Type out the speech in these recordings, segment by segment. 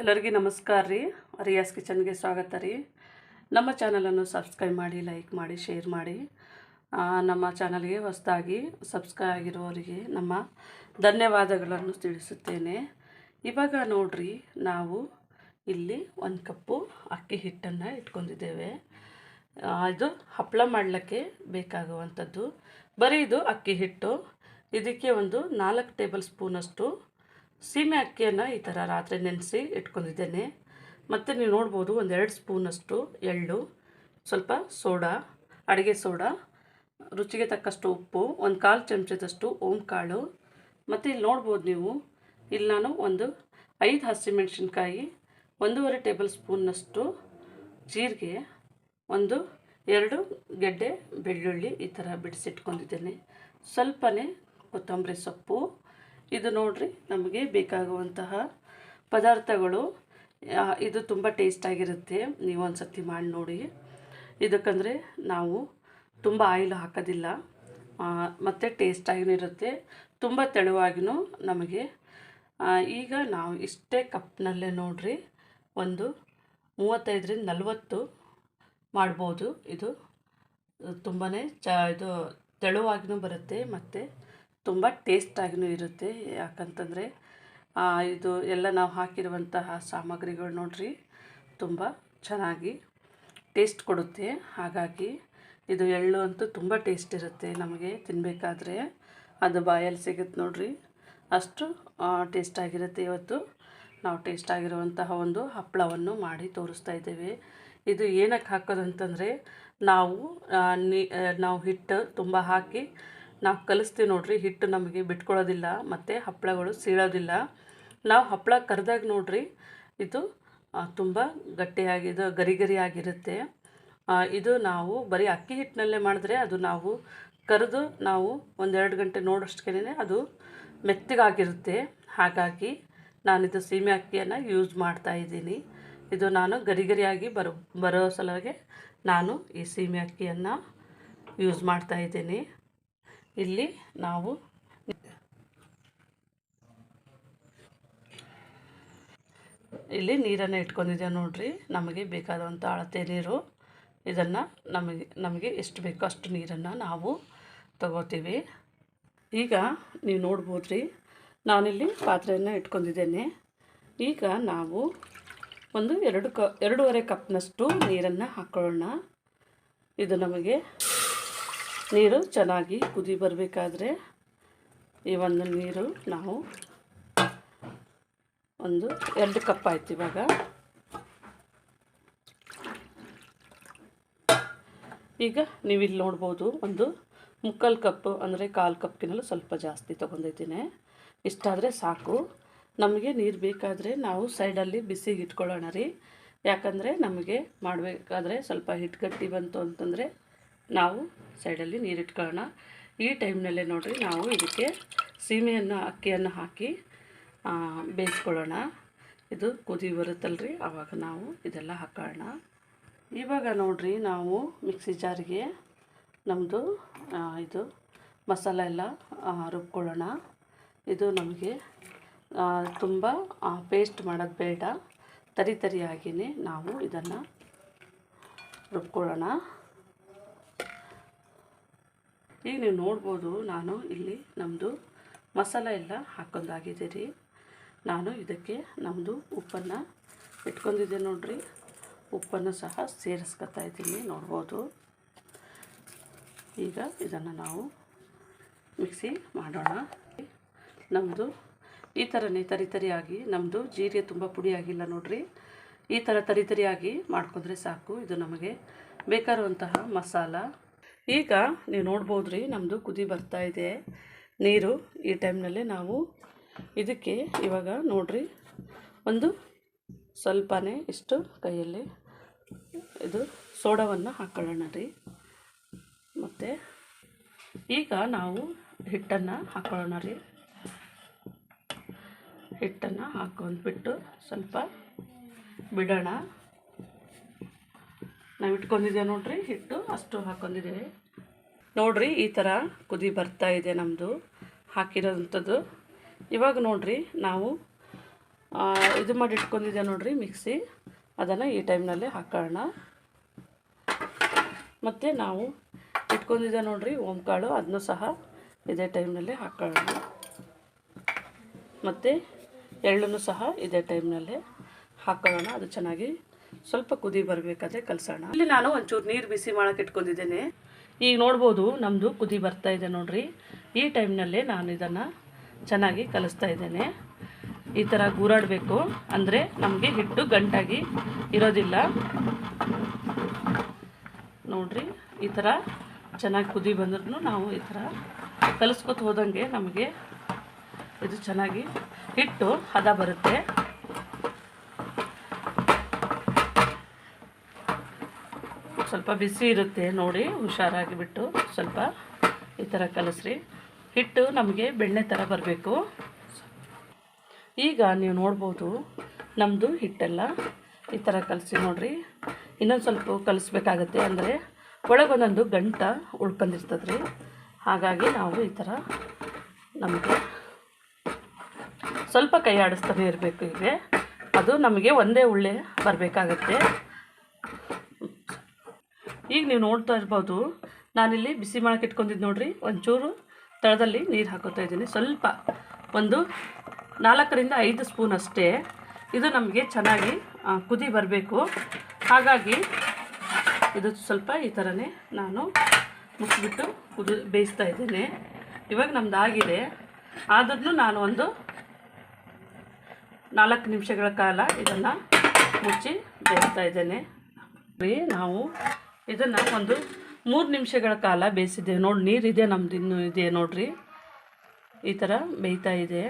ಎಲ್ಲರಿಗೂ ನಮಸ್ಕಾರ ರೀ. ರಿಯಾಸ್ ಕಿಚನ್ಗೆ ಸ್ವಾಗತ ರೀ. ನಮ್ಮ ಚಾನಲನ್ನು ಸಬ್ಸ್ಕ್ರೈಬ್ ಮಾಡಿ, ಲೈಕ್ ಮಾಡಿ, ಶೇರ್ ಮಾಡಿ. ನಮ್ಮ ಚಾನಲ್ಗೆ ಹೊಸದಾಗಿ ಸಬ್ಸ್ಕ್ರೈಬ್ ಆಗಿರೋರಿಗೆ ನಮ್ಮ ಧನ್ಯವಾದಗಳನ್ನು ತಿಳಿಸುತ್ತೇನೆ. ಇವಾಗ ನೋಡ್ರಿ, ನಾವು ಇಲ್ಲಿ ಒಂದು ಕಪ್ಪು ಅಕ್ಕಿ ಹಿಟ್ಟನ್ನು ಇಟ್ಕೊಂಡಿದ್ದೇವೆ. ಇದು ಹಪ್ಪಳ ಮಾಡಲಿಕ್ಕೆ ಬೇಕಾಗುವಂಥದ್ದು. ಬರೀ ಇದು ಅಕ್ಕಿ ಹಿಟ್ಟು. ಇದಕ್ಕೆ ಒಂದು ನಾಲ್ಕು ಟೇಬಲ್ ಸ್ಪೂನಷ್ಟು ಸೀಮೆ ಅಕ್ಕಿಯನ್ನು ಈ ಥರ ರಾತ್ರಿ ನೆನೆಸಿ ಇಟ್ಕೊಂಡಿದ್ದೇನೆ. ಮತ್ತು ನೀವು ನೋಡ್ಬೋದು ಒಂದೆರಡು ಸ್ಪೂನಷ್ಟು ಎಳ್ಳು, ಸ್ವಲ್ಪ ಸೋಡಾ, ಅಡುಗೆ ಸೋಡಾ, ರುಚಿಗೆ ತಕ್ಕಷ್ಟು ಉಪ್ಪು, ಒಂದು ಕಾಲು ಚಮಚದಷ್ಟು ಓಂ ಕಾಳು ಮತ್ತು ಇಲ್ಲಿ ನೋಡ್ಬೋದು ನೀವು, ಇಲ್ಲಿ ನಾನು ಒಂದು ಐದು ಹಸಿಮೆಣಸಿನ್ಕಾಯಿ, ಒಂದೂವರೆ ಟೇಬಲ್ ಸ್ಪೂನ್ನಷ್ಟು ಜೀರಿಗೆ, ಒಂದು ಎರಡು ಗೆಡ್ಡೆ ಬೆಳ್ಳುಳ್ಳಿ ಈ ಥರ ಬಿಡಿಸಿಟ್ಕೊಂಡಿದ್ದೇನೆ. ಸ್ವಲ್ಪನೇ ಕೊತ್ತಂಬರಿ ಸೊಪ್ಪು ಇದು ನೋಡ್ರಿ, ನಮಗೆ ಬೇಕಾಗುವಂತಹ ಪದಾರ್ಥಗಳು. ಇದು ತುಂಬ ಟೇಸ್ಟಾಗಿರುತ್ತೆ ನೀವು ಒಂದು ಸತಿ ಮಾಡಿ ನೋಡಿ. ಇದಕ್ಕಂದರೆ ನಾವು ತುಂಬ ಆಯಿಲ್ ಹಾಕೋದಿಲ್ಲ. ಮತ್ತು ಟೇಸ್ಟಾಗಿನೂ ಇರುತ್ತೆ. ತುಂಬ ತೆಳುವಾಗಿಯೂ ನಮಗೆ ಈಗ ನಾವು ಇಷ್ಟೇ ಕಪ್ನಲ್ಲೇ ನೋಡ್ರಿ, ಒಂದು ಮೂವತ್ತೈದರಿಂದ ನಲವತ್ತು ಮಾಡ್ಬೋದು. ಇದು ತುಂಬಾ ಚ, ಇದು ತೆಳುವಾಗಿಯೂ ಬರುತ್ತೆ ಮತ್ತು ತುಂಬ ಟೇಸ್ಟಾಗಿಯೂ ಇರುತ್ತೆ, ಯಾಕಂತಂದರೆ ಇದು ಎಲ್ಲ ನಾವು ಹಾಕಿರುವಂತಹ ಸಾಮಗ್ರಿಗಳು ನೋಡ್ರಿ, ತುಂಬ ಚೆನ್ನಾಗಿ ಟೇಸ್ಟ್ ಕೊಡುತ್ತೆ. ಹಾಗಾಗಿ ಇದು ಎಳ್ಳು ಅಂತೂ ತುಂಬ ಟೇಸ್ಟ್ ಇರುತ್ತೆ ನಮಗೆ ತಿನ್ನಬೇಕಾದ್ರೆ ಅದು ಬಾಯಲ್ಲಿ ಸಿಗುತ್ತೆ ನೋಡ್ರಿ, ಅಷ್ಟು ಟೇಸ್ಟ್ ಆಗಿರುತ್ತೆ ಇವತ್ತು ನಾವು ಟೇಸ್ಟ್ ಆಗಿರುವಂತಹ ಒಂದು ಹಪ್ಪಳವನ್ನು ಮಾಡಿ ತೋರಿಸ್ತಾ ಇದ್ದೇವೆ. ಇದು ಏನಕ್ಕೆ ಹಾಕೋದಂತಂದರೆ ನಾವು ನಾವು ಹಿಟ್ಟು ತುಂಬ ಹಾಕಿ ನಾವು ಕಲಿಸ್ತೀವಿ ನೋಡ್ರಿ, ಹಿಟ್ಟು ನಮಗೆ ಬಿಟ್ಕೊಳ್ಳೋದಿಲ್ಲ ಮತ್ತು ಹಪ್ಪಳಗಳು ಸೀಳೋದಿಲ್ಲ. ನಾವು ಹಪ್ಪಳ ಕರೆದಾಗ ನೋಡ್ರಿ, ಇದು ತುಂಬ ಗಟ್ಟಿಯಾಗಿ ಇದು ಗರಿ ಗರಿ ಆಗಿರುತ್ತೆ ಇದು ನಾವು ಬರೀ ಅಕ್ಕಿ ಹಿಟ್ಟಿನಲ್ಲೇ ಮಾಡಿದ್ರೆ ಅದು ನಾವು ಕರೆದು ನಾವು ಒಂದೆರಡು ಗಂಟೆ ನೋಡೋಷ್ಟಕ್ಕೇ ಅದು ಮೆತ್ತಗಾಗಿರುತ್ತೆ. ಹಾಗಾಗಿ ನಾನಿದು ಸೀಮೆ ಅಕ್ಕಿಯನ್ನು ಯೂಸ್ ಮಾಡ್ತಾ ಇದ್ದೀನಿ. ಇದು ನಾನು ಗರಿ ಗರಿಯಾಗಿ ಬರೋ ಬರೋ ಸಲುವಾಗಿ ನಾನು ಈ ಸೀಮೆ ಅಕ್ಕಿಯನ್ನು ಯೂಸ್ ಮಾಡ್ತಾ ಇದ್ದೀನಿ. ಇಲ್ಲಿ ನಾವು ಇಲ್ಲಿ ನೀರನ್ನು ಇಟ್ಕೊಂಡಿದ್ದೇವೆ ನೋಡ್ರಿ. ನಮಗೆ ಬೇಕಾದಂಥ ಅಳತೆ ನೀರು, ಇದನ್ನು ನಮಗೆ ನಮಗೆ ಎಷ್ಟು ಬೇಕೋ ಅಷ್ಟು ನೀರನ್ನು ನಾವು ತಗೋತೀವಿ. ಈಗ ನೀವು ನೋಡ್ಬೋದು ರೀ ನಾನಿಲ್ಲಿ ಪಾತ್ರೆಯನ್ನು ಇಟ್ಕೊಂಡಿದ್ದೇನೆ. ಈಗ ನಾವು ಒಂದು ಎರಡು ಕ, ಎರಡೂವರೆ ಕಪ್ನಷ್ಟು ನೀರನ್ನು ಹಾಕ್ಕೊಳ್ಳೋಣ ಇದು ನಮಗೆ ನೀರು ಚೆನ್ನಾಗಿ ಕುದಿ ಬರಬೇಕಾದ್ರೆ ಈ ಒಂದು ನೀರು ನಾವು ಒಂದು ಎರಡು ಕಪ್ ಆಯ್ತು ಇವಾಗ. ಈಗ ನೀವು ಇಲ್ಲಿ ನೋಡ್ಬೋದು ಒಂದು ಮುಕ್ಕಾಲು ಕಪ್ ಅಂದರೆ ಕಾಲು ಕಪ್ಗಿನಲ್ಲೂ ಸ್ವಲ್ಪ ಜಾಸ್ತಿ ತೊಗೊಂಡಿದ್ದೀನಿ. ಇಷ್ಟಾದರೆ ಸಾಕು. ನಮಗೆ ನೀರು ಬೇಕಾದರೆ ನಾವು ಸೈಡಲ್ಲಿ ಬಿಸಿಗೆ ಇಟ್ಕೊಳ್ಳೋಣ ರೀ. ಯಾಕಂದರೆ ನಮಗೆ ಮಾಡಬೇಕಾದ್ರೆ ಸ್ವಲ್ಪ ಹಿಟ್ಟು ಗಟ್ಟಿ ಬಂತು ಅಂತಂದರೆ ನಾವು ಸೈಡಲ್ಲಿ ನೀರು ಇಟ್ಕೊಳ್ಳೋಣ ಈ ಟೈಮ್ನಲ್ಲೇ ನೋಡಿರಿ, ನಾವು ಇದಕ್ಕೆ ಸೀಮೆಯನ್ನು, ಅಕ್ಕಿಯನ್ನು ಹಾಕಿ ಬೇಯಿಸ್ಕೊಳ್ಳೋಣ. ಇದು ಕುದಿ ಬರುತ್ತಲ್ರಿ ಆವಾಗ ನಾವು ಇದೆಲ್ಲ ಹಾಕೋಣ. ಇವಾಗ ನೋಡಿರಿ, ನಾವು ಮಿಕ್ಸಿ ಜಾರಿಗೆ ನಮ್ಮದು ಇದು ಮಸಾಲೆ ಎಲ್ಲ ರುಬ್ಕೊಳ್ಳೋಣ. ಇದು ನಮಗೆ ತುಂಬ ಪೇಸ್ಟ್ ಮಾಡೋದು ಬೇಡ. ತರಿ ತರಿಯಾಗಿಯೇ ನಾವು ಇದನ್ನು ರುಬ್ಕೊಳ್ಳೋಣ. ಈಗ ನೀವು ನೋಡ್ಬೋದು ನಾನು ಇಲ್ಲಿ ನಮ್ಮದು ಮಸಾಲ ಎಲ್ಲ ಹಾಕೊಂಡಾಗಿದೆ ರೀ. ನಾನು ಇದಕ್ಕೆ ನಮ್ಮದು ಉಪ್ಪನ್ನು ಇಟ್ಕೊಂಡಿದ್ದೆ ನೋಡಿರಿ. ಉಪ್ಪನ್ನು ಸಹ ಸೇರಿಸ್ಕೊತಾ ಇದ್ದೀನಿ, ನೋಡ್ಬೋದು. ಈಗ ಇದನ್ನು ನಾವು ಮಿಕ್ಸಿ ಮಾಡೋಣ. ನಮ್ಮದು ಈ ಥರನೇ ತರಿ ತರಿಯಾಗಿ ನಮ್ಮದು ಜೀರಿಗೆ ತುಂಬ ಪುಡಿಯಾಗಿಲ್ಲ ನೋಡ್ರಿ. ಈ ಥರ ತರಿ ತರಿಯಾಗಿ ಮಾಡ್ಕೊಂಡ್ರೆ ಸಾಕು. ಇದು ನಮಗೆ ಬೇಕಾಗಿರುವಂತಹ ಮಸಾಲ. ಈಗ ನೀವು ನೋಡ್ಬೋದು ರೀ ನಮ್ಮದು ಕುದಿ ಬರ್ತಾ ಇದೆ. ನೀರು ಈ ಟೈಮ್ನಲ್ಲಿ ನಾವು ಇದಕ್ಕೆ ಇವಾಗ ನೋಡ್ರಿ, ಒಂದು ಸ್ವಲ್ಪನೇ ಇಷ್ಟು ಕೈಯಲ್ಲಿ ಇದು ಸೋಡವನ್ನು ಹಾಕ್ಕೊಳ್ಳೋಣ ರೀ. ಮತ್ತು ಈಗ ನಾವು ಹಿಟ್ಟನ್ನು ಹಾಕ್ಕೊಳ್ಳೋಣ ರೀ. ಹಿಟ್ಟನ್ನು ಹಾಕೊಂಡ್ಬಿಟ್ಟು ಸ್ವಲ್ಪ ಬಿಡೋಣ. ನಾವು ಇಟ್ಕೊಂಡಿದ್ದೇವೆ ನೋಡ್ರಿ, ಹಿಟ್ಟು ಅಷ್ಟು ಹಾಕೊಂಡಿದ್ದೇವೆ ನೋಡ್ರಿ, ಈ ಥರ ಕುದಿ ಬರ್ತಾ ಇದೆ ನಮ್ಮದು ಹಾಕಿರೋಂಥದ್ದು ಇವಾಗ ನೋಡ್ರಿ, ನಾವು ಇದು ಮಾಡಿ ಇಟ್ಕೊಂಡಿದ್ದೆ ನೋಡ್ರಿ, ಮಿಕ್ಸಿ. ಅದನ್ನು ಈ ಟೈಮ್ನಲ್ಲೇ ಹಾಕೋಣ. ಮತ್ತು ನಾವು ಇಟ್ಕೊಂಡಿದ್ದೆ ನೋಡ್ರಿ, ಓಂಕಾಳು ಅದನ್ನು ಸಹ ಇದೇ ಟೈಮ್ನಲ್ಲೇ ಹಾಕೋಣ. ಮತ್ತು ಎಳ್ಳನ್ನು ಸಹ ಇದೇ ಟೈಮ್ನಲ್ಲೇ ಹಾಕೋಣ, ಅದು ಚೆನ್ನಾಗಿ ಸ್ವಲ್ಪ ಕುದಿ ಬರಬೇಕಾದ್ರೆ ಕಲಸೋಣ. ಇಲ್ಲಿ ನಾನು ಒಂಚೂರು ನೀರು ಬಿಸಿ ಮಾಡೋಕೆ ಇಟ್ಕೊಂಡಿದ್ದೇನೆ. ಈಗ ನೋಡ್ಬೋದು ನಮ್ಮದು ಕುದಿ ಬರ್ತಾ ಇದೆ ನೋಡ್ರಿ. ಈ ಟೈಮ್ನಲ್ಲೇ ನಾನು ಇದನ್ನು ಚೆನ್ನಾಗಿ ಕಲಿಸ್ತಾ ಇದ್ದೇನೆ. ಈ ಥರ ಗೂರಾಡಬೇಕು. ಅಂದರೆ ನಮಗೆ ಹಿಟ್ಟು ಗಂಟಾಗಿ ಇರೋದಿಲ್ಲ. ನೋಡ್ರಿ, ಈ ಥರ ಚೆನ್ನಾಗಿ ಕುದಿ ಬಂದ್ರೂ ನಾವು ಈ ಥರ ಕಲಿಸ್ಕೊತ ಹೋದಂಗೆ ನಮಗೆ ಇದು ಚೆನ್ನಾಗಿ ಹಿಟ್ಟು ಹದ ಬರುತ್ತೆ. ಸ್ವಲ್ಪ ಬಿಸಿ ಇರುತ್ತೆ ನೋಡಿ ಹುಷಾರಾಗಿ ಬಿಟ್ಟು ಸ್ವಲ್ಪ ಈ ಥರ ಕಲಸ್ರಿ. ಹಿಟ್ಟು ನಮಗೆ ಬೆಣ್ಣೆ ಥರ ಬರಬೇಕು. ಈಗ ನೀವು ನೋಡ್ಬೋದು ನಮ್ಮದು ಹಿಟ್ಟೆಲ್ಲ ಈ ಥರ ಕಲಸಿ ನೋಡಿರಿ. ಇನ್ನೊಂದು ಸ್ವಲ್ಪ ಕಲಿಸ್ಬೇಕಾಗತ್ತೆ ಅಂದರೆ ಒಳಗೊಂದೊಂದು ಗಂಟ ಉಳ್ಕೊಂಡಿರ್ತದೆ ರೀ ಹಾಗಾಗಿ ನಾವು ಈ ಥರ ನಮಗೆ ಸ್ವಲ್ಪ ಕೈ ಆಡಿಸ್ತಾನೆ ಇರಬೇಕು ಹೀಗೆ ಅದು ನಮಗೆ ಒಂದೇ ಉಳ್ಳೆ ಬರಬೇಕಾಗತ್ತೆ. ಈಗ ನೀವು ನೋಡ್ತಾ ಇರ್ಬೋದು, ನಾನಿಲ್ಲಿ ಬಿಸಿ ಮಾಡಕ್ಕೆ ಇಟ್ಕೊಂಡಿದ್ದು ನೋಡ್ರಿ. ಒಂಚೂರು ತಳದಲ್ಲಿ ನೀರು ಹಾಕೋತಾ ಇದ್ದೀನಿ. ಸ್ವಲ್ಪ ಒಂದು ನಾಲ್ಕರಿಂದ ಐದು ಸ್ಪೂನ್ ಅಷ್ಟೇ. ಇದು ನಮಗೆ ಚೆನ್ನಾಗಿ ಕುದಿ ಬರಬೇಕು. ಹಾಗಾಗಿ ಇದು ಸ್ವಲ್ಪ ಈ ಥರನೇ ನಾನು ಮುಚ್ಚಿಬಿಟ್ಟು ಕುದಿ, ಬೇಯಿಸ್ತಾ ಇದ್ದೀನಿ. ಇವಾಗ ನಮ್ದು ಆಗಿದೆ. ಆದ್ರೂ ನಾನು ಒಂದು ನಾಲ್ಕು ನಿಮಿಷಗಳ ಕಾಲ ಇದನ್ನು ಮುಚ್ಚಿ ಬೇಯಿಸ್ತಾ ಇದ್ದೇನೆ. ನಾವು ಇದನ್ನು ಒಂದು ಮೂರು ನಿಮಿಷಗಳ ಕಾಲ ಬೇಯಿಸಿದ್ದೇವೆ ನೋಡಿ ನೀರಿದೆ ನಮ್ದು, ಇನ್ನೂ ಇದೆ ನೋಡಿರಿ. ಈ ಥರ ಬೇಯ್ತಾ ಇದೆ.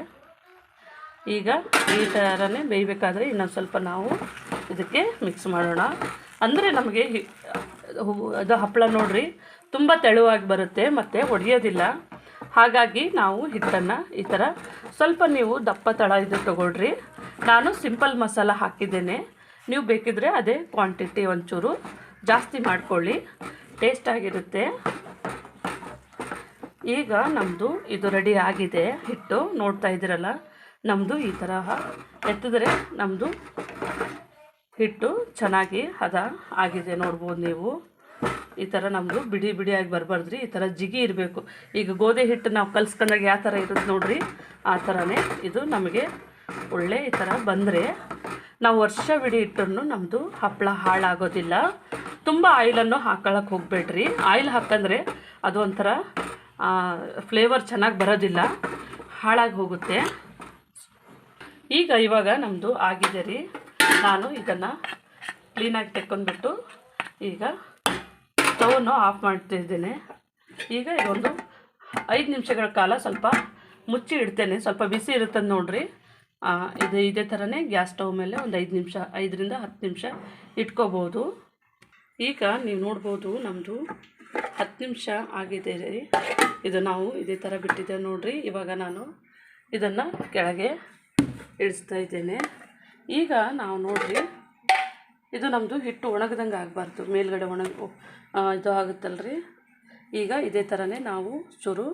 ಈಗ ಈ ಥರನೇ ಬೇಯಬೇಕಾದ್ರೆ ಇನ್ನೊಂದು ಸ್ವಲ್ಪ ನಾವು ಇದಕ್ಕೆ ಮಿಕ್ಸ್ ಮಾಡೋಣ. ಅಂದರೆ ನಮಗೆ ಅದು ಹಪ್ಪಳ ನೋಡಿರಿ, ತುಂಬ ತೆಳುವಾಗಿ ಬರುತ್ತೆ, ಮತ್ತು ಒಡೆಯೋದಿಲ್ಲ. ಹಾಗಾಗಿ ನಾವು ಹಿಟ್ಟನ್ನು ಈ ಥರ ಸ್ವಲ್ಪ ನೀವು ದಪ್ಪ ತಳ ಇದು ತೊಗೊಳ್ರಿ. ನಾನು ಸಿಂಪಲ್ ಮಸಾಲ ಹಾಕಿದ್ದೇನೆ. ನೀವು ಬೇಕಿದ್ರೆ ಅದೇ ಕ್ವಾಂಟಿಟಿ ಒಂಚೂರು ಜಾಸ್ತಿ ಮಾಡ್ಕೊಳ್ಳಿ. ಟೇಸ್ಟಾಗಿರುತ್ತೆ ಈಗ ನಮ್ಮದು ಇದು ರೆಡಿ ಆಗಿದೆ. ಹಿಟ್ಟು ನೋಡ್ತಾ ಇದ್ದೀರಲ್ಲ ನಮ್ಮದು ಈ ತರಹ ಎತ್ತಿದ್ರೆ ನಮ್ಮದು ಹಿಟ್ಟು ಚೆನ್ನಾಗಿ ಹದ ಆಗಿದೆ ನೋಡ್ಬೋದು ನೀವು. ಈ ಥರ ನಮ್ಮದು ಬಿಡಿ ಬಿಡಿಯಾಗಿ ಬರಬಾರ್ದ್ರಿ. ಈ ಥರ ಜಿಗಿ ಇರಬೇಕು. ಈಗ ಗೋಧಿ ಹಿಟ್ಟು ನಾವು ಕಲ್ಸ್ಕೊಂಡಾಗ ಯಾವ ಥರ ಇರುತ್ತೆ ನೋಡ್ರಿ? ಆ ಥರನೇ ಇದು ನಮಗೆ ಒಳ್ಳೆ ಈ ಥರ ಬಂದರೆ ನಾವು ವರ್ಷವಿಡೀ ಇಟ್ಟರೂ ನಮ್ಮದು ಹಪ್ಪಳ ಹಾಳಾಗೋದಿಲ್ಲ. ತುಂಬ ಆಯಿಲನ್ನು ಹಾಕೊಳ್ಳೋಕೆ ಹೋಗಬೇಡ್ರಿ. ಆಯಿಲ್ ಹಾಕಂದ್ರೆ ಅದು ಒಂಥರ ಫ್ಲೇವರ್ ಚೆನ್ನಾಗಿ ಬರೋದಿಲ್ಲ. ಹಾಳಾಗಿ ಹೋಗುತ್ತೆ. ಈಗ ಇವಾಗ ನಮ್ಮದು ಆಗಿದೆ ರೀ. ನಾನು ಇದನ್ನು ಕ್ಲೀನಾಗಿ ತೆಕ್ಕೊಂಡ್ಬಿಟ್ಟು ಈಗ ಸ್ಟವನ್ನು ಆಫ್ ಮಾಡ್ತಿದ್ದೇನೆ ಈಗ ಇದೊಂದು ಐದು ನಿಮಿಷಗಳ ಕಾಲ ಸ್ವಲ್ಪ ಮುಚ್ಚಿ ಇಡ್ತೇನೆ. ಸ್ವಲ್ಪ ಬಿಸಿ ಇರುತ್ತೆ ನೋಡ್ರಿ. ಇದು ಇದೇ ಥರನೇ ಗ್ಯಾಸ್ ಸ್ಟವ್ ಮೇಲೆ ಒಂದು ಐದು ನಿಮಿಷ, ಐದರಿಂದ ಹತ್ತು ನಿಮಿಷ ಇಟ್ಕೋಬೋದು. ಈಗ ನೀವು ನೋಡ್ಬೋದು ನಮ್ಮದು ಹತ್ತು ನಿಮಿಷ ಆಗಿದೆ ರೀ. ಇದು ನಾವು ಇದೇ ಥರ ಬಿಟ್ಟಿದ್ದೇವೆ ನೋಡಿರಿ. ಇವಾಗ ನಾನು ಇದನ್ನು ಕೆಳಗೆ ಇಳಿಸ್ತಾ ಇದ್ದೇನೆ. ಈಗ ನಾವು ನೋಡಿರಿ, ಇದು ನಮ್ಮದು ಹಿಟ್ಟು ಒಣಗ್ದಂಗೆ ಆಗಬಾರ್ದು, ಮೇಲ್ಗಡೆ ಒಣಗ ಇದು ಆಗುತ್ತಲ್ರಿ. ಈಗ ಇದೇ ಥರನೇ ನಾವು ಚೂರು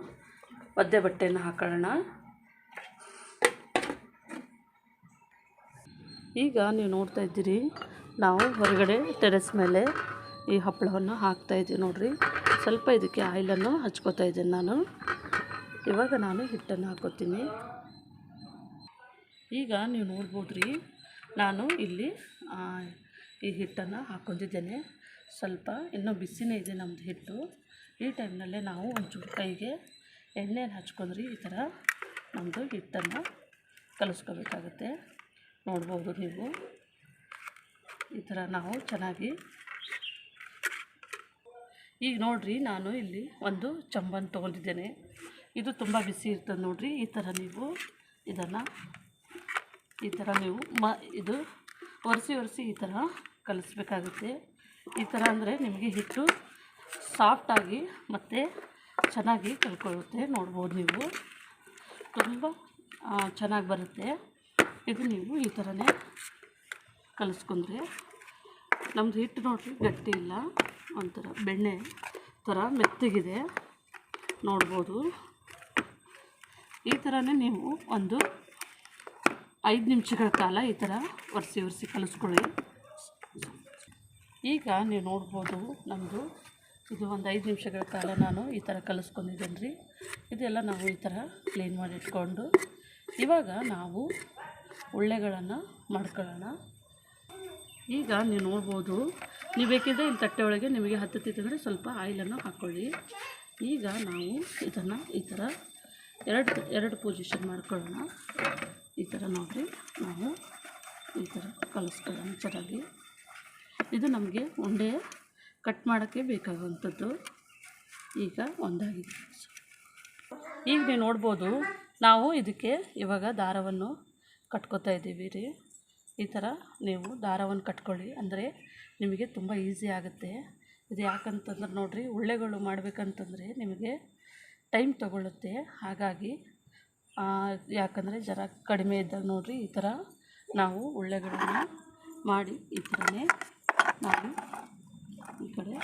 ಒದ್ದೆ ಬಟ್ಟೆಯನ್ನು ಹಾಕೊಳ್ಳೋಣ. ಈಗ ನೀವು ನೋಡ್ತಾ ಇದ್ದೀರಿ, ನಾವು ಹೊರಗಡೆ ಟೆರೆಸ್ ಮೇಲೆ ಈ ಹಪ್ಪಳವನ್ನು ಹಾಕ್ತಾ ಇದ್ದೀವಿ ನೋಡಿರಿ. ಸ್ವಲ್ಪ ಇದಕ್ಕೆ ಆಯಿಲನ್ನು ಹಚ್ಕೋತಾ ಇದ್ದೀನಿ ನಾನು. ಇವಾಗ ನಾನು ಹಿಟ್ಟನ್ನು ಹಾಕೋತೀನಿ ಈಗ ನೀವು ನೋಡ್ಬೋದು ರೀ ನಾನು ಇಲ್ಲಿ ಈ ಹಿಟ್ಟನ್ನು ಹಾಕ್ಕೊಂಡಿದ್ದೇನೆ. ಸ್ವಲ್ಪ ಇನ್ನೂ ಬಿಸಿನೇ ಇದೆ ನಮ್ಮದು ಹಿಟ್ಟು. ಈ ಟೈಮ್ನಲ್ಲೇ ನಾವು ಒಂಚೂರು ಕೈಗೆ ಎಣ್ಣೆನ ಹಚ್ಕೊಂಡ್ರಿ ಈ ಥರ ನಮ್ಮದು ಹಿಟ್ಟನ್ನು ಕಲಿಸ್ಕೋಬೇಕಾಗುತ್ತೆ. ನೋಡ್ಬೋದು ನೀವು. ಈ ಥರ ನಾವು ಚೆನ್ನಾಗಿ ಈಗ ನೋಡ್ರಿ ನಾನು ಇಲ್ಲಿ ಒಂದು ಚಂಬನ್ ತೊಗೊಂಡಿದ್ದೇನೆ. ಇದು ತುಂಬ ಬಿಸಿ ಇರ್ತದೆ ನೋಡ್ರಿ. ಈ ಥರ ನೀವು ಇದನ್ನು, ಈ ಥರ ನೀವು ಮ, ಇದು ಒರೆಸಿ ಒರೆಸಿ ಈ ಥರ ಕಲಿಸ್ಬೇಕಾಗುತ್ತೆ. ಈ ಥರ ಅಂದರೆ ನಿಮಗೆ ಹಿಟ್ಟು ಸಾಫ್ಟಾಗಿ ಮತ್ತು ಚೆನ್ನಾಗಿ ಕಲ್ಕೊಳ್ಳುತ್ತೆ ನೋಡ್ಬೋದು ನೀವು. ತುಂಬ ಚೆನ್ನಾಗಿ ಬರುತ್ತೆ. ಇದು ನೀವು ಈ ಥರನೇ ಕಲಿಸ್ಕೊಂಡ್ರೆ ನಮ್ಮದು ಹಿಟ್ಟು ನೋಡ್ರಿ ಗಟ್ಟಿ ಇಲ್ಲ, ಒಂಥರ ಬೆಣ್ಣೆ ಥರ ಮೆತ್ತಗಿದೆ ನೋಡ್ಬೋದು. ಈ ಥರನೇ ನೀವು ಒಂದು ಐದು ನಿಮಿಷಗಳ ಕಾಲ ಈ ಥರ ಒರೆಸಿ ಒರೆಸಿ ಕಲಿಸ್ಕೊಳ್ಳಿ. ಈಗ ನೀವು ನೋಡ್ಬೋದು ನಮ್ಮದು ಇದು ಒಂದು ಐದು ನಿಮಿಷಗಳ ಕಾಲ ನಾನು ಈ ಥರ ಕಲಿಸ್ಕೊಂಡಿದ್ದೇನೆ ರೀ ಇದೆಲ್ಲ ನಾವು ಈ ಥರ ಕ್ಲೀನ್ ಮಾಡಿ ಇಟ್ಕೊಂಡು ಇವಾಗ ನಾವು ಉಳ್ಳೆಗಳನ್ನು ಮಾಡ್ಕೊಳ್ಳೋಣ. ಈಗ ನೀವು ನೋಡ್ಬೋದು, ನೀವು ಬೇಕಿದ್ದರೆ ಇಲ್ಲಿ ತಟ್ಟೆ ಒಳಗೆ ನಿಮಗೆ ಹತ್ತುತ್ತಿತ್ತಂದರೆ ಸ್ವಲ್ಪ ಆಯಿಲನ್ನು ಹಾಕ್ಕೊಳ್ಳಿ. ಈಗ ನಾವು ಇದನ್ನು ಈ ಥರ ಎರಡು ಎರಡು ಪೊಸಿಷನ್ ಮಾಡ್ಕೊಳ್ಳೋಣ. ಈ ಥರ ನೋಡಿರಿ, ನಾವು ಈ ಥರ ಕಲಿಸ್ಕೊಳ್ಳೋಣ ಚೆನ್ನಾಗಿ. ಇದು ನಮಗೆ ಉಂಡೆ ಕಟ್ ಮಾಡೋಕ್ಕೆ ಬೇಕಾಗುವಂಥದ್ದು. ಈಗ ಒಂದಾಗಿದೆ. ಈಗ ನೀವು ನೋಡ್ಬೋದು, ನಾವು ಇದಕ್ಕೆ ಇವಾಗ ದಾರವನ್ನು ಕಟ್ಕೋತಾ ಇದ್ದೀವಿ ರೀ. ಈ ಥರ ನೀವು ದಾರವನ್ನು ಕಟ್ಕೊಳ್ಳಿ. ಅಂದರೆ ನಿಮಗೆ ತುಂಬ ಈಸಿ ಆಗುತ್ತೆ. ಇದು ಯಾಕಂತಂದ್ರೆ ನೋಡಿರಿ ಉಳ್ಳೆಗಳು ಮಾಡಬೇಕಂತಂದರೆ ನಿಮಗೆ ಟೈಮ್ ತಗೊಳ್ಳುತ್ತೆ ಹಾಗಾಗಿ ಯಾಕಂದರೆ ಜರ ಕಡಿಮೆ ಇದ್ದಾಗ ನೋಡಿರಿ, ಈ ಥರ ನಾವು ಉಳ್ಳೆಗಳನ್ನು ಮಾಡಿ, ಈ ಥರನೇ ನಾವು ಈ ಕಡೆ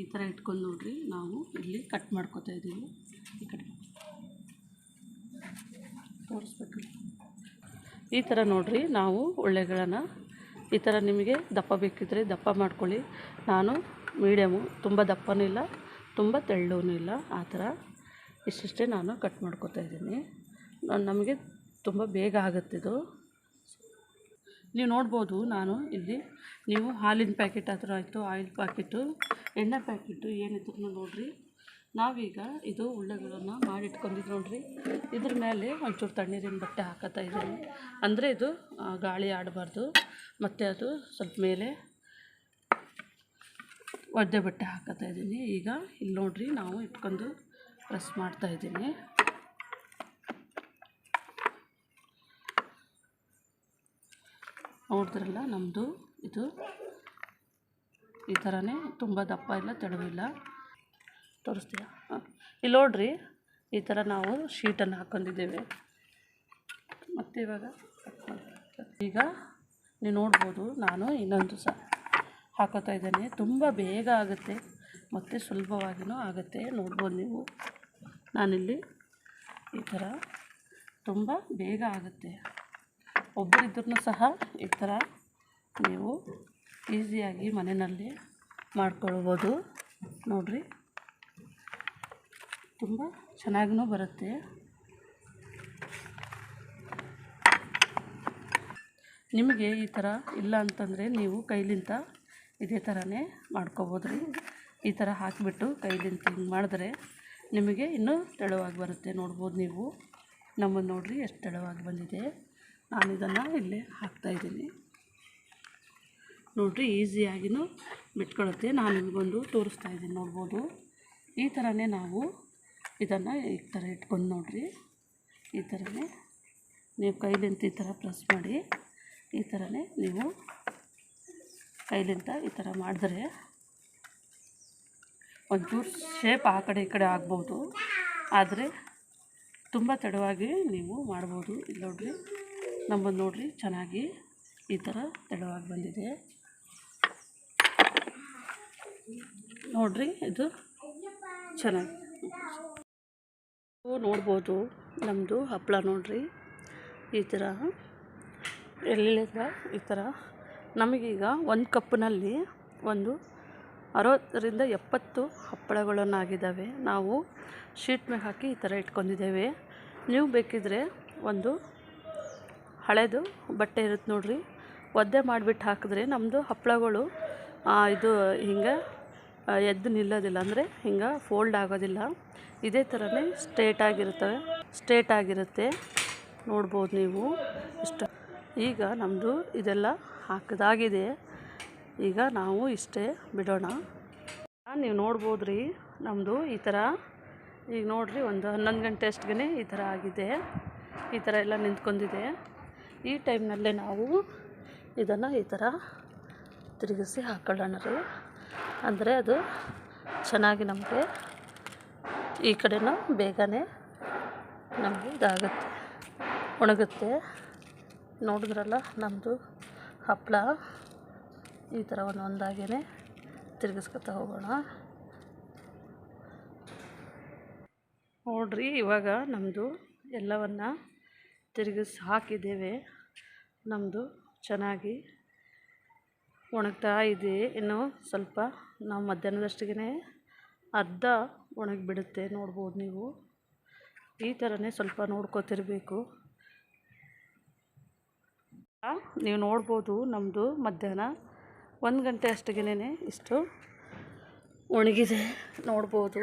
ಈ ಥರ ಇಟ್ಕೊಂಡು ನೋಡಿರಿ. ನಾವು ಇಲ್ಲಿ ಕಟ್ ಮಾಡ್ಕೋತಾ ಇದ್ದೀವಿ. ಈ ಕಡೆ. ತೋರಿಸ್ಬೇಕು. ಈ ಥರ ನೋಡ್ರಿ, ನಾವು ಉಳ್ಳೆಗಳನ್ನು ಈ ಥರ ನಿಮಗೆ ದಪ್ಪ ಬೇಕಿದ್ರೆ ದಪ್ಪ ಮಾಡ್ಕೊಳ್ಳಿ. ನಾನು ಮೀಡಿಯಮು, ತುಂಬ ದಪ್ಪನೂ ಇಲ್ಲ, ತುಂಬ ತೆಳ್ಳೂ ಇಲ್ಲ, ಆ ಥರ ಇಷ್ಟಿಷ್ಟೇ ನಾನು ಕಟ್ ಮಾಡ್ಕೊತಾ ಇದ್ದೀನಿ. ನಮಗೆ ತುಂಬ ಬೇಗ ಆಗುತ್ತಿದು ನೀವು ನೋಡ್ಬೋದು, ನಾನು ಇಲ್ಲಿ ನೀವು ಹಾಲಿನ ಪ್ಯಾಕೆಟ್ ಹತ್ರ ಆಯಿತು, ಆಯಿಲ್ ಪ್ಯಾಕೆಟು, ಎಣ್ಣೆ ಪ್ಯಾಕೆಟು ಏನಿದ್ರು ನೋಡಿರಿ. ನಾವೀಗ ಇದು ಉಳ್ಳೆಗಳನ್ನು ಮಾಡಿಟ್ಕೊಂಡಿದ್ದು ನೋಡ್ರಿ. ಇದ್ರ ಮೇಲೆ ಒಂಚೂರು ತಣ್ಣೀರಿನ ಬಟ್ಟೆ ಹಾಕತ್ತಾ ಇದ್ದೀನಿ. ಅಂದರೆ ಇದು ಗಾಳಿ ಆಡಬಾರ್ದು. ಮತ್ತು ಅದು ಸ್ವಲ್ಪ ಮೇಲೆ ಒದ್ದೆ ಬಟ್ಟೆ ಹಾಕತ್ತಾ ಇದ್ದೀನಿ. ಈಗ ಇಲ್ಲಿ ನೋಡ್ರಿ ನಾವು ಇಟ್ಕೊಂಡು ಪ್ರೆಸ್ ಮಾಡ್ತಾ ಇದ್ದೀನಿ. ನೋಡಿದ್ರಲ್ಲ ನಮ್ಮದು ಇದು ಈ ಥರನೇ ತುಂಬ ದಪ್ಪ ಇಲ್ಲ, ತೆಳುವಿಲ್ಲ. ತೋರಿಸ್ತೀಯಾ? ಹಾಂ. ಇಲ್ಲಿ ನೋಡ್ರಿ, ಈ ಥರ ನಾವು ಶೀಟನ್ನು ಹಾಕ್ಕೊಂಡಿದ್ದೇವೆ. ಮತ್ತು ಇವಾಗ. ಈಗ ನೀವು ನೋಡ್ಬೋದು, ನಾನು ಇನ್ನೊಂದು ಸಹ ಹಾಕೋತಾ ಇದ್ದೇನೆ. ತುಂಬ ಬೇಗ ಆಗುತ್ತೆ, ಮತ್ತು ಸುಲಭವಾಗಿಯೂ ಆಗುತ್ತೆ. ನೋಡ್ಬೋದು ನೀವು. ನಾನಿಲ್ಲಿ ಈ ಥರ ತುಂಬ ಬೇಗ ಆಗುತ್ತೆ. ಒಬ್ಬರಿದ್ರೂ ಸಹ ಈ ಥರ ನೀವು ಈಸಿಯಾಗಿ ಮನೆಯಲ್ಲಿ ಮಾಡ್ಕೊಳ್ಬೋದು. ನೋಡಿರಿ. ತುಂಬ ಚೆನ್ನಾಗೂ ಬರುತ್ತೆ. ನಿಮಗೆ ಈ ಥರ ಇಲ್ಲ ಅಂತಂದರೆ ನೀವು ಕೈಲಿಂತ ಇದೇ ಥರನೇ ಮಾಡ್ಕೊಬೋದು ಈ ಥರ ಹಾಕಿಬಿಟ್ಟು ಕೈಲಿಂತ ಹಿಂಗೆ ಮಾಡಿದ್ರೆ ನಿಮಗೆ ಇನ್ನೂ ತೆಳುವಾಗಿ ಬರುತ್ತೆ. ನೋಡ್ಬೋದು ನೀವು. ನಮ್ಮನ್ನು ನೋಡಿರಿ ಎಷ್ಟು ತೆಳುವಾಗಿ ಬಂದಿದೆ. ನಾನು ಇದನ್ನು ಇಲ್ಲೇ ಹಾಕ್ತಾಯಿದ್ದೀನಿ ನೋಡಿರಿ ಈಸಿಯಾಗಿಯೂ ಬಿಟ್ಕೊಳುತ್ತೆ ನಾನು ನಿಮಗೊಂದು ತೋರಿಸ್ತಾ ಇದ್ದೀನಿ. ನೋಡ್ಬೋದು. ಈ ಥರನೇ ನಾವು ಇದನ್ನು ಈ ಥರ ಇಟ್ಕೊಂಡು ನೋಡಿರಿ. ಈ ಥರನೇ ನೀವು ಕೈಲಿಂತ ಈ ಥರ ಪ್ರೆಸ್ ಮಾಡಿ, ಈ ಥರನೇ ನೀವು ಕೈಲಿಂತ ಈ ಥರ ಮಾಡಿದ್ರೆ ಒಂಚೂರು ಶೇಪ್ ಆ ಕಡೆ ಈ ಕಡೆ ಆಗ್ಬೋದು. ಆದರೆ ತುಂಬ ತಡವಾಗಿ ನೀವು ಮಾಡ್ಬೋದು. ಇಲ್ಲಿ ನೋಡಿರಿ ನಮ್ಮನ್ನು ನೋಡಿರಿ ಚೆನ್ನಾಗಿ ಈ ಥರ ತಡವಾಗಿ ಬಂದಿದೆ. ನೋಡಿರಿ, ಇದು ಚೆನ್ನಾಗಿ ನೋಡ್ಬೋದು. ನಮ್ಮದು ಹಪ್ಪಳ ನೋಡಿರಿ. ಈ ಥರ ಎಲ್ಲಿಂದ ಈ ಥರ ನಮಗೀಗ ಒಂದು ಕಪ್ಪಿನಲ್ಲಿ ಒಂದು ಅರವತ್ತರಿಂದ ಎಪ್ಪತ್ತು ಹಪ್ಪಳಗಳನ್ನಾಗಿದ್ದಾವೆ. ನಾವು ಶೀಟ್ ಮೇಲೆ ಹಾಕಿ ಈ ಥರ ಇಟ್ಕೊಂಡಿದ್ದೇವೆ. ನೀವು ಬೇಕಿದ್ದರೆ ಒಂದು ಹಳೇದು ಬಟ್ಟೆ ಇರುತ್ತೆ ನೋಡ್ರಿ. ಒದ್ದೆ ಮಾಡಿಬಿಟ್ಟು ಹಾಕಿದ್ರೆ ನಮ್ಮದು ಹಪ್ಪಳಗಳು ಇದು ಹಿಂಗೆ ಎದ್ದು ನಿಲ್ಲೋದಿಲ್ಲ. ಅಂದರೆ ಹಿಂಗೆ ಫೋಲ್ಡ್ ಆಗೋದಿಲ್ಲ. ಇದೇ ಥರನೇ ಸ್ಟ್ರೇಟ್ ಆಗಿರುತ್ತೆ. ನೋಡ್ಬೋದು ನೀವು. ಇಷ್ಟ. ಈಗ ನಮ್ಮದು ಇದೆಲ್ಲ ಹಾಕಿದಾಗಿದೆ. ಈಗ ನಾವು ಇಷ್ಟೇ ಬಿಡೋಣ. ನೀವು ನೋಡ್ಬೋದು ರೀ ನಮ್ಮದು ಈ ಥರ ಈಗ ನೋಡಿರಿ ಒಂದು ಹನ್ನೊಂದು ಗಂಟೆ ಅಷ್ಟಿಗೆ ಈ ಥರ ಆಗಿದೆ. ಈ ಥರ ಎಲ್ಲ ನಿಂತ್ಕೊಂಡಿದೆ. ಈ ಟೈಮ್ನಲ್ಲೇ ನಾವು ಇದನ್ನು ಈ ಥರ ತಿರುಗಿಸಿ ಹಾಕೊಳ್ಳೋಣ. ರೀ ಅಂದರೆ ಅದು ಚೆನ್ನಾಗಿ ನಮಗೆ ಈ ಕಡೆನೂ ಬೇಗನೆ ನಮಗೆ ಇದಾಗುತ್ತೆ, ಒಣಗುತ್ತೆ. ನೋಡಿದ್ರಲ್ಲ ನಮ್ಮದು ಹಪ್ಪಳ ಈ ಥರ ಒಂದು ಒಂದಾಗೇ ತಿರುಗಿಸ್ಕೊತಾ ಹೋಗೋಣ. ನೋಡ್ರಿ, ಇವಾಗ ನಮ್ಮದು ಎಲ್ಲವನ್ನು ತಿರುಗಿಸಿ ಹಾಕಿದ್ದೇವೆ. ನಮ್ಮದು ಚೆನ್ನಾಗಿ ಒಣಗ್ತಾ ಇದೆ. ಇನ್ನು ಸ್ವಲ್ಪ ನಾವು ಮಧ್ಯಾಹ್ನದಷ್ಟಿಗೆ ಅರ್ಧ ಒಣಗಿಬಿಡುತ್ತೆ. ನೋಡ್ಬೋದು ನೀವು. ಈ ಥರನೇ ಸ್ವಲ್ಪ ನೋಡ್ಕೋತಿರಬೇಕು. ನೀವು ನೋಡ್ಬೋದು ನಮ್ಮದು ಮಧ್ಯಾಹ್ನ. ಒಂದು ಗಂಟೆ ಅಷ್ಟಿಗೆನೇ ಇಷ್ಟು ಒಣಗಿದೆ. ನೋಡ್ಬೋದು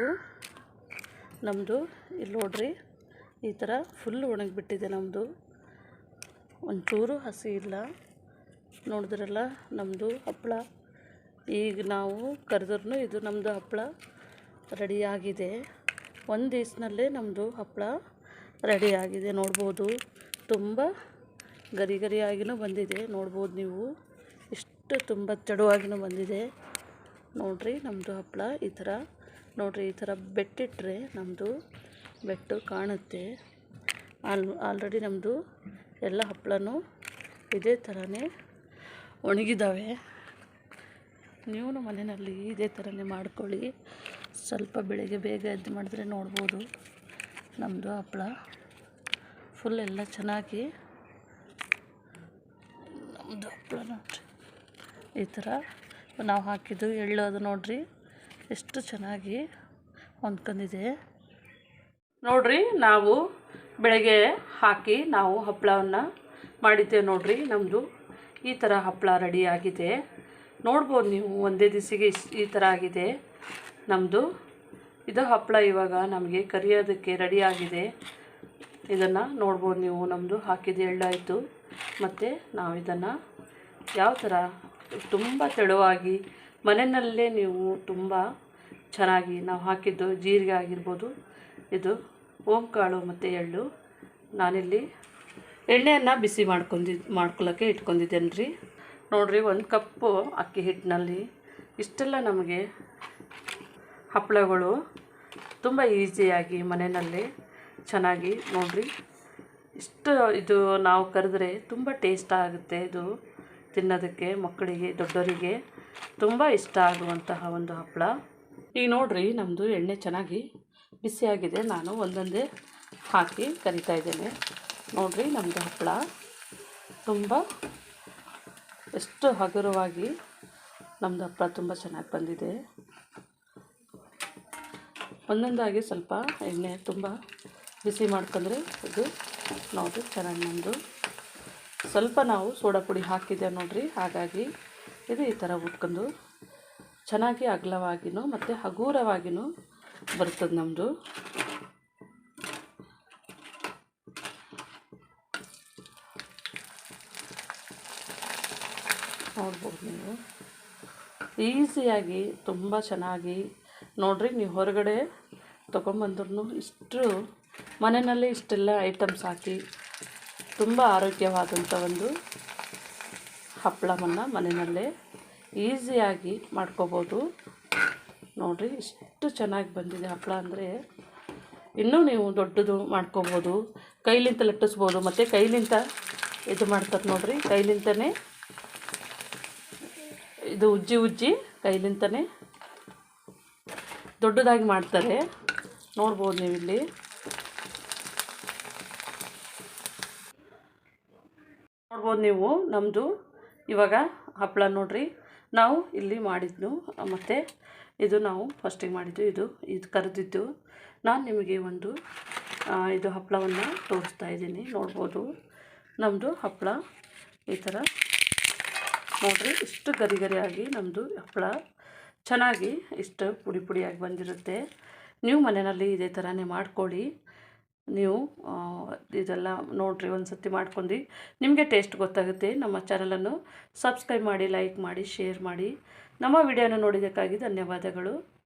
ನಮ್ಮದು ಇಲ್ಲಿ ನೋಡ್ರಿ, ಈ ಥರ ಫುಲ್ ಒಣಗಿಬಿಟ್ಟಿದೆ ನಮ್ಮದು ಒಂಚೂರು ಹಸಿ ಇಲ್ಲ. ನೋಡಿದ್ರಲ್ಲ ನಮ್ಮದು ಹಪ್ಪಳ ಈಗ ನಾವು ಕರೆದ್ರೂ ಇದು ನಮ್ಮದು ಹಪ್ಪಳ ರೆಡಿಯಾಗಿದೆ. ಒಂದು ದಿವ್ಸನಲ್ಲೇ ನಮ್ಮದು ಹಪ್ಪಳ ರೆಡಿಯಾಗಿದೆ. ನೋಡ್ಬೋದು, ತುಂಬ ಗರಿ ಗರಿಯಾಗಿನೂ ಬಂದಿದೆ. ನೋಡ್ಬೋದು ನೀವು, ಇಷ್ಟು ತುಂಬ ಚಡುವಾಗಿನೂ ಬಂದಿದೆ. ನೋಡ್ರಿ ನಮ್ಮದು ಹಪ್ಪಳ ಈ ಥರ, ನೋಡ್ರಿ, ಈ ಥರ ಬೆಟ್ಟಿಟ್ರೆ ನಮ್ಮದು ಬೆಟ್ಟು ಕಾಣುತ್ತೆ. ಆಲ್, ಆಲ್ರೆಡಿ ನಮ್ಮದು ಎಲ್ಲ ಹಪ್ಪಳನೂ ಇದೇ ಥರನೇ ಒಣಗಿದ್ದಾವೆ. ನೀವು ಮನೆಯಲ್ಲಿ ಇದೇ ಥರನೇ ಮಾಡ್ಕೊಳ್ಳಿ. ಸ್ವಲ್ಪ ಬೆಳಗ್ಗೆ ಬೇಗ ಎದ್ದು ಮಾಡಿದ್ರೆ ನೋಡ್ಬೋದು. ನಮ್ಮದು ಹಪ್ಪಳ ಫುಲ್ ಎಲ್ಲ ಚೆನ್ನಾಗಿ ನಮ್ಮದು ಹಪ್ಪಳ ನೋಡ್ರಿ ಈ ಥರ ನಾವು ಹಾಕಿದ್ದು ಎಳ್ಳು ಅದು ನೋಡ್ರಿ ಎಷ್ಟು ಚೆನ್ನಾಗಿ ಹೊಂದ್ಕೊಂಡಿದೆ. ನೋಡ್ರಿ ನಾವು ಬೆಳಗ್ಗೆ ಹಾಕಿ ನಾವು ಹಪ್ಪಳವನ್ನು ಮಾಡಿದ್ದೇವೆ ನೋಡ್ರಿ ನಮ್ಮದು ಈ ಥರ ಹಪ್ಪಳ ರೆಡಿಯಾಗಿದೆ ನೋಡ್ಬೋದು ನೀವು, ಒಂದೇ ದಿವಸಿಗೆ ಈ ಥರ ಆಗಿದೆ. ನಮ್ಮದು ಇದು ಹಪ್ಪಳ ಇವಾಗ ನಮಗೆ ಕರಿಯೋದಕ್ಕೆ ರೆಡಿಯಾಗಿದೆ ಇದನ್ನು ನೋಡ್ಬೋದು ನೀವು ನಮ್ಮದು ಹಾಕಿದ ಎಳ್ಳಾಯಿತು. ಮತ್ತು ನಾವು ಇದನ್ನು ಯಾವ ಥರ ತುಂಬ ತೆಳುವಾಗಿ, ಮನೆಯಲ್ಲೇ ನೀವು ತುಂಬ ಚೆನ್ನಾಗಿ ನಾವು ಹಾಕಿದ್ದು ಜೀರಿಗೆ ಆಗಿರ್ಬೋದು, ಇದು ಓಂಕಾಳು ಮತ್ತು ಎಳ್ಳು. ನಾನಿಲ್ಲಿ ಎಣ್ಣೆಯನ್ನು ಬಿಸಿ ಮಾಡ್ಕೊಂಡಿ ಮಾಡ್ಕೊಳ್ಳೋಕ್ಕೆ ಇಟ್ಕೊಂಡಿದ್ದೇನೆ ರೀ ನೋಡಿರಿ, ಒಂದು ಕಪ್ಪು ಅಕ್ಕಿ ಹಿಟ್ಟಿನಲ್ಲಿ ಇಷ್ಟೆಲ್ಲ ನಮಗೆ ಹಪ್ಪಳಗಳು ತುಂಬ ಈಸಿಯಾಗಿ ಮನೆಯಲ್ಲಿ ಚೆನ್ನಾಗಿ ನೋಡಿರಿ. ಇಷ್ಟು ಇದು ನಾವು ಕರೆದ್ರೆ ತುಂಬ ಟೇಸ್ಟ್ ಆಗುತ್ತೆ ಇದು ತಿನ್ನೋದಕ್ಕೆ ಮಕ್ಕಳಿಗೆ ದೊಡ್ಡವರಿಗೆ ತುಂಬ ಇಷ್ಟ ಆಗುವಂತಹ ಒಂದು ಹಪ್ಪಳ. ಈಗ ನೋಡಿರಿ ನಮ್ಮದು ಎಣ್ಣೆ ಚೆನ್ನಾಗಿ ಬಿಸಿಯಾಗಿದೆ. ನಾನು ಒಂದೊಂದೇ ಹಾಕಿ ಕರಿತಾ ಇದ್ದೇನೆ. ನೋಡಿರಿ ನಮ್ಮದು ಹಪ್ಪಳ ತುಂಬ ಎಷ್ಟು ಹಗುರವಾಗಿ ನಮ್ಮದು ಹಪ್ಪಳ ತುಂಬ ಚೆನ್ನಾಗಿ ಬಂದಿದೆ. ಒಂದೊಂದಾಗಿ ಸ್ವಲ್ಪ ಎಣ್ಣೆ ತುಂಬ ಬಿಸಿ ಮಾಡ್ಕೊಂಡ್ರೆ ಇದು ನೋಡಿ ಚೆನ್ನಾಗಿ ನಮ್ಮದು ಸ್ವಲ್ಪ ನಾವು ಸೋಡಾ ಪುಡಿ ಹಾಕಿದ್ದೆ ನೋಡಿರಿ, ಹಾಗಾಗಿ ಇದು ಈ ಥರ ಉಟ್ಕೊಂಡು ಚೆನ್ನಾಗಿ ಅಗಲವಾಗಿನೂ ಮತ್ತು ಹಗುರವಾಗಿನೂ ಬರ್ತದೆ ನಮ್ಮದು ನೋಡ್ಬೋದು ನೀವು. ಈಸಿಯಾಗಿ ತುಂಬ ಚೆನ್ನಾಗಿ ನೋಡಿರಿ, ನೀವು ಹೊರಗಡೆ ತೊಗೊಂಬಂದ್ರೂ ಇಷ್ಟು ಮನೆಯಲ್ಲೇ ಇಷ್ಟೆಲ್ಲ ಐಟಮ್ಸ್ ಹಾಕಿ ತುಂಬ ಆರೋಗ್ಯವಾದಂಥ ಒಂದು ಹಪ್ಪಳವನ್ನು ಮನೆಯಲ್ಲೇ ಈಸಿಯಾಗಿ ಮಾಡ್ಕೋಬೋದು. ನೋಡಿರಿ, ಇಷ್ಟು ಚೆನ್ನಾಗಿ ಬಂದಿದೆ ಹಪ್ಪಳ ಅಂದರೆ ಇನ್ನೂ ನೀವು ದೊಡ್ಡದು ಮಾಡ್ಕೋಬೋದು. ಕೈಲಿಂತ ಲಟ್ಟಿಸ್ಬೋದು, ಮತ್ತು ಕೈಲಿಂತ ಇದು ಮಾಡ್ತಾರೆ ನೋಡಿರಿ, ಕೈಲಿಂತನೇ ಇದು ಉಜ್ಜಿ ಉಜ್ಜಿ ಕೈಲಿಂತನೇ ದೊಡ್ಡದಾಗಿ ಮಾಡ್ತಾರೆ. ನೋಡ್ಬೋದು ನೀವು ಇಲ್ಲಿ ನೋಡ್ಬೋದು ನೀವು ನಮ್ಮದು ಇವಾಗ ಹಪ್ಪಳ ನೋಡ್ರಿ. ನಾವು ಇಲ್ಲಿ ಮಾಡಿದ್ದು, ಮತ್ತು ಇದು ನಾವು ಫಸ್ಟಿಗೆ ಮಾಡಿದ್ದು, ಇದು ಇದು ಕರೆದಿದ್ದು. ನಾನು ನಿಮಗೆ ಒಂದು ಇದು ಹಪ್ಪಳವನ್ನು ತೋರಿಸ್ತಾ ಇದ್ದೀನಿ. ನೋಡ್ಬೋದು ನಮ್ಮದು ಹಪ್ಪಳ ಈ ಥರ ನೋಡಿರಿ, ಇಷ್ಟು ಗರಿ ಗರಿಯಾಗಿ ನಮ್ಮದು ಹಪ್ಪಳ ಚೆನ್ನಾಗಿ ಇಷ್ಟು ಪುಡಿ ಪುಡಿಯಾಗಿ ಬಂದಿರುತ್ತೆ. ನೀವು ಮನೆಯಲ್ಲಿ ಇದೇ ಥರನೇ ಮಾಡ್ಕೊಳ್ಳಿ. ನೀವು ಇದೆಲ್ಲ ನೋಡಿರಿ ಒಂದು ಸತಿ ಮಾಡ್ಕೊಂಡು ನಿಮಗೆ ಟೇಸ್ಟ್ ಗೊತ್ತಾಗುತ್ತೆ. ನಮ್ಮ ಚಾನಲನ್ನು ಸಬ್ಸ್ಕ್ರೈಬ್ ಮಾಡಿ, ಲೈಕ್ ಮಾಡಿ, ಶೇರ್ ಮಾಡಿ. ನಮ್ಮ ವಿಡಿಯೋನ ನೋಡಿದ್ದಕ್ಕಾಗಿ ಧನ್ಯವಾದಗಳು.